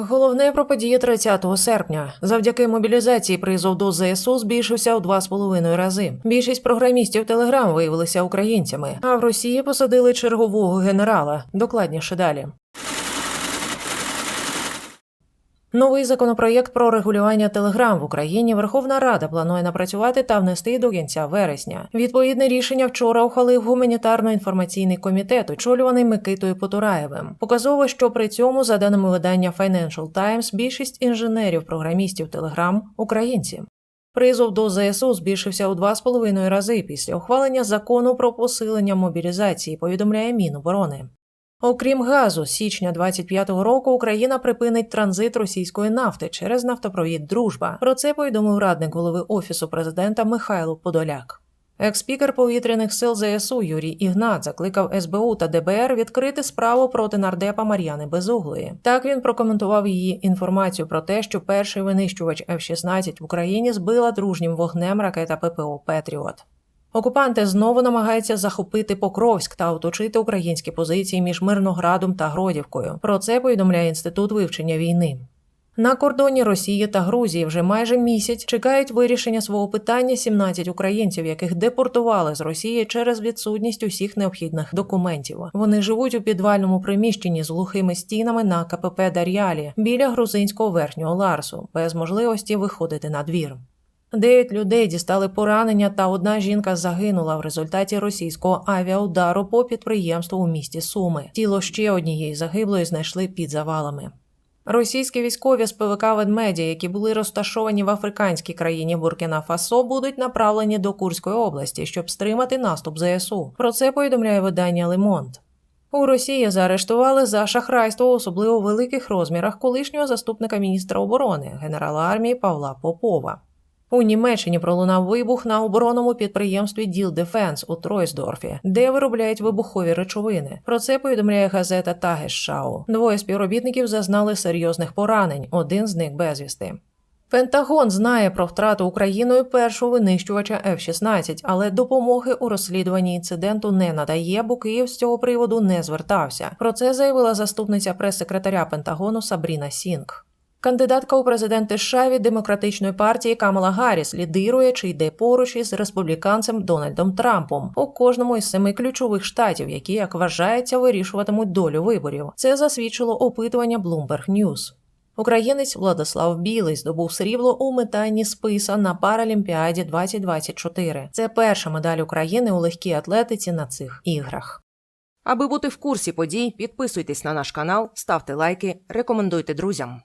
Головне про події 30 серпня. Завдяки мобілізації призов до ЗСУ збільшився у два з половиною рази. Більшість програмістів Телеграм виявилися українцями, а в Росії посадили чергового генерала. Докладніше далі. Новий законопроєкт про регулювання телеграм в Україні Верховна Рада планує напрацювати та внести до кінця вересня. Відповідне рішення вчора ухвалив гуманітарно-інформаційний комітет, очолюваний Микитою Потураєвим. Показово, що при цьому, за даними видання Financial Times, більшість інженерів-програмістів Телеграм українці. Призов до ЗСУ збільшився у два з половиною рази після ухвалення закону про посилення мобілізації, повідомляє Міноборони. Окрім газу, січня 25-го року Україна припинить транзит російської нафти через нафтопровід Дружба. Про це повідомив радник голови офісу президента Михайло Подоляк. Експікер повітряних сил ЗСУ Юрій Ігнат закликав СБУ та ДБР відкрити справу проти нардепа Мар'яни Безуглої. Так він прокоментував її інформацію про те, що перший винищувач F-16 в Україні збила дружнім вогнем ракета ППО Петріот. Окупанти знову намагаються захопити Покровськ та оточити українські позиції між Мирноградом та Гродівкою. Про це повідомляє інститут вивчення війни. На кордоні Росії та Грузії вже майже місяць чекають вирішення свого питання 17 українців, яких депортували з Росії через відсутність усіх необхідних документів. Вони живуть у підвальному приміщенні з глухими стінами на КПП Дар'ялі біля грузинського верхнього Ларсу, без можливості виходити на двір. Дев'ять людей дістали поранення, та одна жінка загинула в результаті російського авіаудару по підприємству у місті Суми. Тіло ще однієї загиблої знайшли під завалами. Російські військові з ПВК «Ведмедя», які були розташовані в африканській країні Буркіна Фасо, будуть направлені до Курської області, щоб стримати наступ ЗСУ. Про це повідомляє видання Лемонт. У Росії заарештували за шахрайство особливо великих розмірах колишнього заступника міністра оборони генерала армії Павла Попова. У Німеччині пролунав вибух на оборонному підприємстві Діл Дефенс у Тройсдорфі, де виробляють вибухові речовини. Про це повідомляє газета Тагесшау. Двоє співробітників зазнали серйозних поранень, один з них безвісти. Пентагон знає про втрату Україною першого винищувача F-16, але допомоги у розслідуванні інциденту не надає, бо Київ з цього приводу не звертався. Про це заявила заступниця прес-секретаря Пентагону Сабріна Сінг. Кандидатка у президенти США від демократичної партії Камала Гарріс лідирує чи йде поруч із республіканцем Дональдом Трампом у кожному із семи ключових штатів, які, як вважається, вирішуватимуть долю виборів. Це засвідчило опитування Bloomberg News. Українець Владислав Білий здобув срібло у метанні списа на Паралімпіаді 2024. Це перша медаль України у легкій атлетиці на цих іграх. Аби бути в курсі подій, підписуйтесь на наш канал, ставте лайки, рекомендуйте друзям.